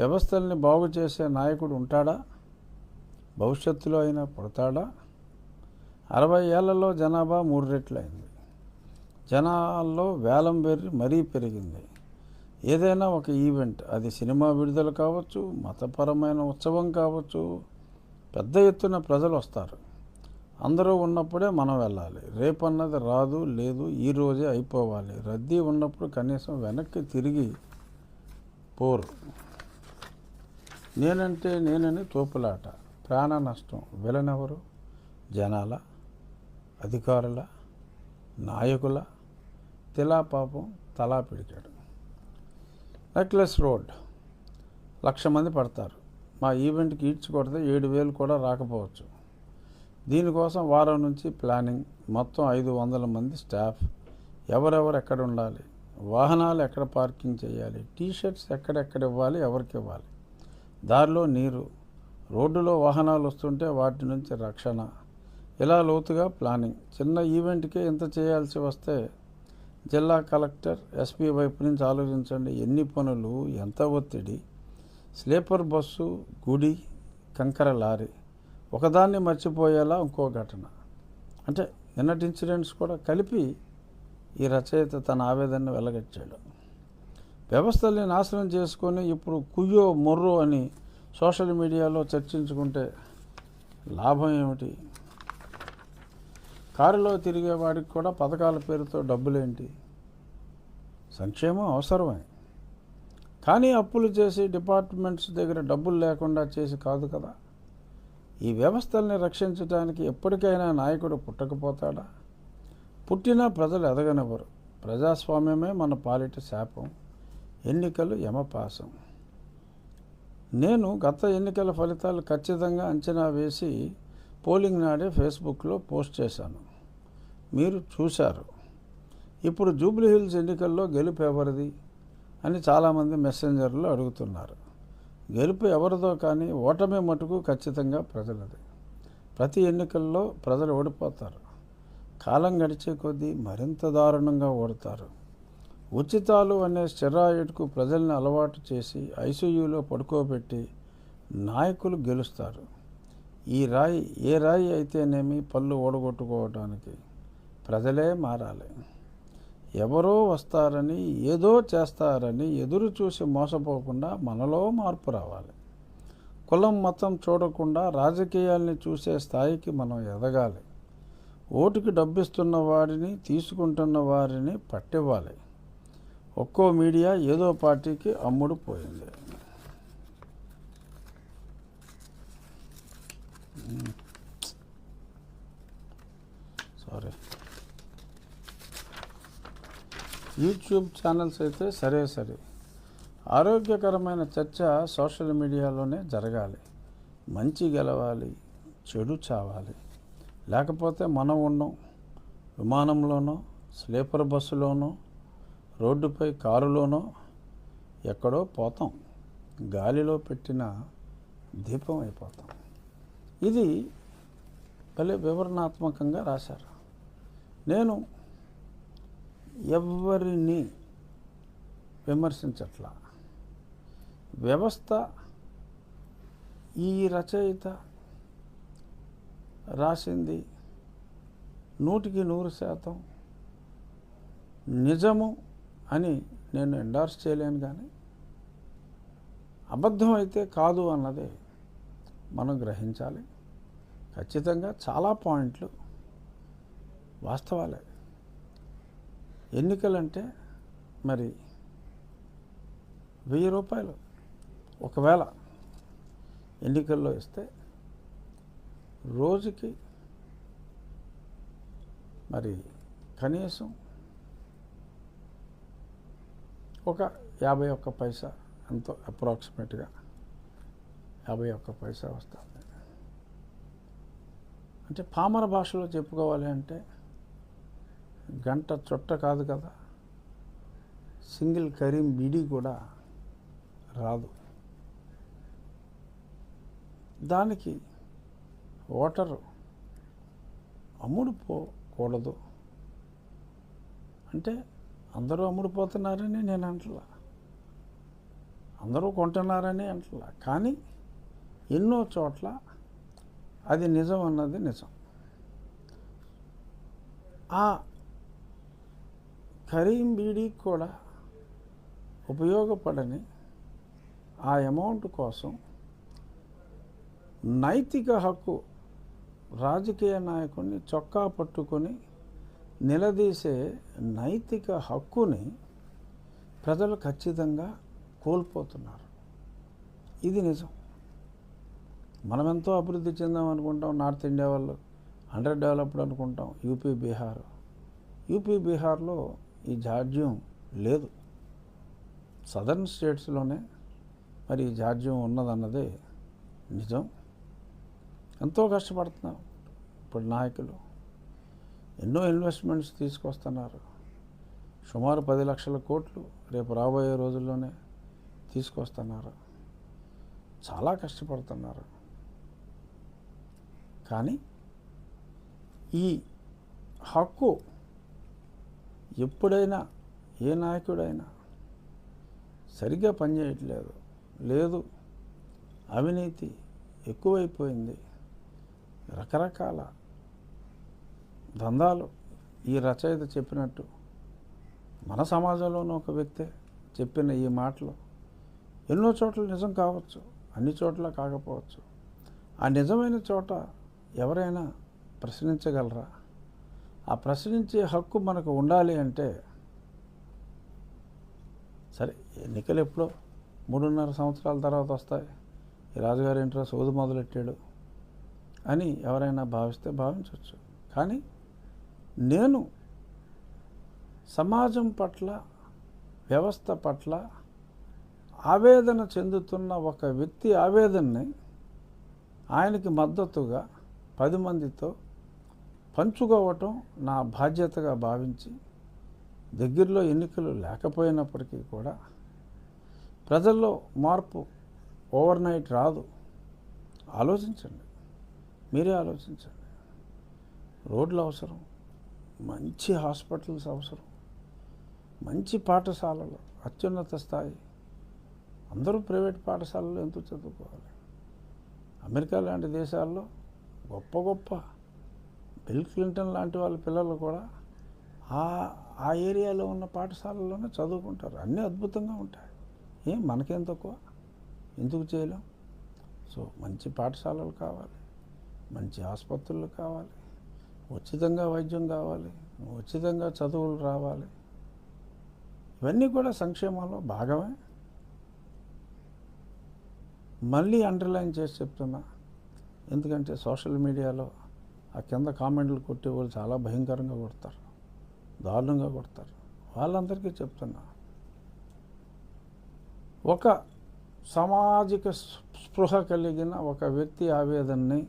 వ్యవస్థల్ని బాగు చేసే నాయకుడు ఉంటాడా? భవిష్యత్తులో అయినా పుడతాడా? అరవై ఏళ్ళలో జనాభా మూడు రెట్లయింది. జనాల్లో వేలం పెరిగి మరీ పెరిగింది. ఏదైనా ఒక ఈవెంట్ అది సినిమా విడుదల కావచ్చు మతపరమైన ఉత్సవం కావచ్చు పెద్ద ఎత్తున ప్రజలు వస్తారు. అందరూ ఉన్నప్పుడే మనం వెళ్ళాలి. రేపన్నది రాదు లేదు ఈరోజే అయిపోవాలి. రద్దీ ఉన్నప్పుడు కనీసం వెనక్కి తిరిగి పోరు. నేనంటే నేనని తోపులాట. ప్రాణ నష్టం. విలనెవరు? జనాల? అధికారుల? నాయకుల? తిలా పాపం తలా పిడికాడు నెక్లెస్ రోడ్. లక్ష మంది పడతారు. మా ఈవెంట్కి ఈడ్చి ఏడు వేలు కూడా రాకపోవచ్చు. దీనికోసం వారం నుంచి ప్లానింగ్. మొత్తం ఐదు వందల మంది స్టాఫ్. ఎవరెవరు ఎక్కడ ఉండాలి? వాహనాలు ఎక్కడ పార్కింగ్ చేయాలి? టీ షర్ట్స్ ఎక్కడెక్కడ ఇవ్వాలి? ఎవరికి ఇవ్వాలి? దారిలో నీరు. రోడ్డులో వాహనాలు వస్తుంటే వాటి నుంచి రక్షణ. ఇలా లోతుగా ప్లానింగ్. చిన్న ఈవెంట్కే ఇంత చేయాల్సి వస్తే జిల్లా కలెక్టర్ ఎస్పీ వైపు నుంచి ఆలోచించండి. ఎన్ని పనులు ఎంత ఒత్తిడి? స్లీపర్ బస్సు గుడి కంకర లారీ. ఒకదాన్ని మర్చిపోయేలా ఇంకో ఘటన. అంటే నిన్నటి ఇన్సిడెంట్స్ కూడా కలిపి ఈ రచయిత తన ఆవేదనను వెలగచ్చాడు వ్యవస్థల్ని నాశనం చేసుకొని ఇప్పుడు కుయ్యో మొర్రో అని సోషల్ మీడియాలో చర్చించుకుంటే లాభం ఏమిటి? కారులో తిరిగేవాడికి కూడా పథకాల పేరుతో డబ్బులేంటి? సంక్షేమం అవసరమే. కానీ అప్పులు చేసి డిపార్ట్మెంట్స్ దగ్గర డబ్బులు లేకుండా చేసి కాదు కదా. ఈ వ్యవస్థల్ని రక్షించడానికి ఎప్పటికైనా నాయకుడు పుట్టకపోతాడా? పుట్టినా ప్రజలు ఎదగనివ్వరు. ప్రజాస్వామ్యమే మన పాలిట శాపం. ఎన్నికలు యమపాసం. నేను గత ఎన్నికల ఫలితాలు ఖచ్చితంగా అంచనా వేసి పోలింగ్ నాడే ఫేస్బుక్లో పోస్ట్ చేశాను. మీరు చూశారు. ఇప్పుడు జూబ్లీహిల్స్ ఎన్నికల్లో గెలుపు ఎవరిది అని చాలామంది మెసెంజర్లు అడుగుతున్నారు. గెలుపు ఎవరిదో కానీ ఓటమి మటుకు ఖచ్చితంగా ప్రజలది. ప్రతి ఎన్నికల్లో ప్రజలు ఓడిపోతారు. కాలం గడిచే కొద్దీ మరింత దారుణంగా ఓడతారు. ఉచితాలు అనే స్టెరాయిడ్కు ప్రజల్ని అలవాటు చేసి ఐసీయూలో పడుకోబెట్టి నాయకులు గెలుస్తారు. ఈ రాయి ఏ రాయి అయితేనేమి పళ్ళు ఓడగొట్టుకోవడానికి ప్రజలే మారాలి. ఎవరో వస్తారని ఏదో చేస్తారని ఎదురు చూసి మోసపోకుండా మనలో మార్పు రావాలి. కులం మతం చూడకుండా రాజకీయాల్ని చూసే స్థాయికి మనం ఎదగాలి. ఓటుకి డబ్బిస్తున్న వారిని తీసుకుంటున్న వారిని పట్టివ్వాలి. ఒక్కో మీడియా ఏదో పార్టీకి అమ్ముడు పోయింది. సారీ. యూట్యూబ్ ఛానల్స్ అయితే సరే సరే. ఆరోగ్యకరమైన చర్చ సోషల్ మీడియాలోనే జరగాలి. మంచి గెలవాలి చెడు చావాలి. లేకపోతే మనం ఉన్నాం విమానంలోనో స్లీపర్ బస్సులోనో రోడ్డుపై కారులోనో ఎక్కడో పోతాం. గాలిలో పెట్టిన దీపం అయిపోతాం. ఇది భలే వివరణాత్మకంగా రాశారు. నేను ఎవరిని విమర్శించట్లా. వ్యవస్థ ఈ రచయిత రాసింది నూటికి నూరు శాతం నిజము అని నేను ఎండార్స్ చేయలేను కానీ అబద్ధం అయితే కాదు అన్నదే మనం గ్రహించాలి. ఖచ్చితంగా చాలా పాయింట్లు వాస్తవాలే. ఎన్నికలంటే మరి వెయ్యి రూపాయలు ఒకవేళ ఎన్నికల్లో ఇస్తే రోజుకి మరి కనీసం ఒక యాభై ఒక్క పైసా ఎంతో అప్రాక్సిమేట్గా యాభై ఒక్క పైసా వస్తుంది. అంటే పామర భాషలో చెప్పుకోవాలి అంటే గంట చుట్ట కాదు కదా. సింగిల్ కరీం బిడి కూడా రాదు. దానికి ఓటరు అమ్ముడు పోకూడదు. అంటే అందరూ అమ్ముడుపోతున్నారని నేను అంటలా. అందరూ కొంటున్నారని అంటలా. కానీ ఎన్నో చోట్ల అది నిజం అన్నది నిజం. ఆ కరీం బీడీకి కూడా ఉపయోగపడని ఆ అమౌంట్ కోసం నైతిక హక్కు రాజకీయ నాయకుడిని చొక్కా పట్టుకొని నిలదీసే నైతిక హక్కుని ప్రజలు ఖచ్చితంగా కోల్పోతున్నారు. ఇది నిజం. మనం ఎంతో అభివృద్ధి చెందాం అనుకుంటాం నార్త్ ఇండియా వాళ్ళు. అండర్ డెవలప్డ్ అనుకుంటాం యూపీ బీహార్. యూపీ బీహార్లో ఈ జాడ్యం లేదు. సదర్న్ స్టేట్స్లోనే మరి ఈ జాడ్యం ఉన్నదన్నదే నిజం. ఎంతో కష్టపడుతున్నాం ఇప్పుడు నాయకులు. ఎన్నో ఇన్వెస్ట్మెంట్స్ తీసుకొస్తున్నారు. సుమారు పది లక్షల కోట్లు రేపు రాబోయే రోజుల్లోనే తీసుకొస్తున్నారు. చాలా కష్టపడుతున్నారు. కానీ ఈ హక్కు ఎప్పుడైనా ఏ నాయకుడైనా సరిగ్గా పనిచేయట్లేదు. లేదు అవినీతి ఎక్కువైపోయింది. రకరకాల దందాలు. ఈ రచయిత చెప్పినట్టు మన సమాజంలోనూ ఒక వ్యక్తే చెప్పిన ఈ మాటలు ఎన్నో చోట్ల నిజం కావచ్చు అన్ని చోట్ల కాకపోవచ్చు. ఆ నిజమైన చోట ఎవరైనా ప్రశ్నించగలరా? ఆ ప్రశ్నించే హక్కు మనకు ఉండాలి అంటే సరే ఎన్నికలు ఎప్పుడో మూడున్నర సంవత్సరాల తర్వాత వస్తాయి. ఈ రాజుగారు ఏంటో సోదు మొదలెట్టాడు అని ఎవరైనా భావిస్తే భావించవచ్చు కానీ నేను సమాజం పట్ల వ్యవస్థ పట్ల ఆవేదన చెందుతున్న ఒక వ్యక్తి ఆవేదనని ఆయనకి మద్దతుగా పది మందితో పంచుకోవటం నా బాధ్యతగా భావించి దగ్గరలో ఎన్నికలు లేకపోయినప్పటికీ కూడా ప్రజల్లో మార్పు ఓవర్ నైట్ రాదు. ఆలోచించండి. మీరే ఆలోచించండి. రోడ్లు అవసరం. మంచి హాస్పిటల్స్ అవసరం. మంచి పాఠశాలలు అత్యున్నత స్థాయి. అందరూ ప్రైవేట్ పాఠశాలలో ఎంతో చదువుకోవాలి. అమెరికా లాంటి దేశాల్లో గొప్ప గొప్ప బిల్ క్లింటన్ లాంటి వాళ్ళ పిల్లలు కూడా ఆ ఆ ఏరియాలో ఉన్న పాఠశాలలోనే చదువుకుంటారు. అన్నీ అద్భుతంగా ఉంటాయి. ఏం మనకేం తక్కువ? ఎందుకు చేయలేం? సో మంచి పాఠశాలలు కావాలి. మంచి ఆసుపత్రులు కావాలి. ఉచితంగా వైద్యం కావాలి ఉచితంగా చదువులు రావాలి. ఇవన్నీ కూడా సంక్షేమంలో భాగమే. మళ్ళీ అండర్లైన్ చేసి చెప్తున్నా ఎందుకంటే సోషల్ మీడియాలో ఆ కింద కామెంట్లు కొట్టే వాళ్ళు చాలా భయంకరంగా కొడతారు దారుణంగా కొడతారు. వాళ్ళందరికీ చెప్తున్నా ఒక సామాజిక స్పృహ కలిగిన ఒక వ్యక్తి ఆవేదనని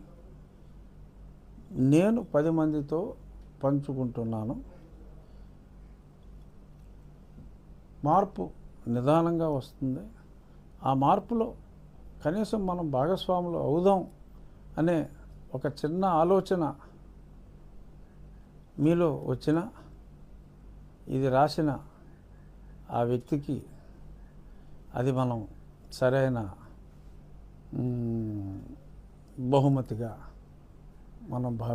నేను పది మందితో పంచుకుంటున్నాను. మార్పు నిదానంగా వస్తుంది. ఆ మార్పులో కనీసం మనం భాగస్వాములు అవుదాం అనే ఒక చిన్న ఆలోచన మీలో వచ్చిన ఇది రాసిన ఆ వ్యక్తికి అది మనం సరైన బహుమతిగా మనం భావి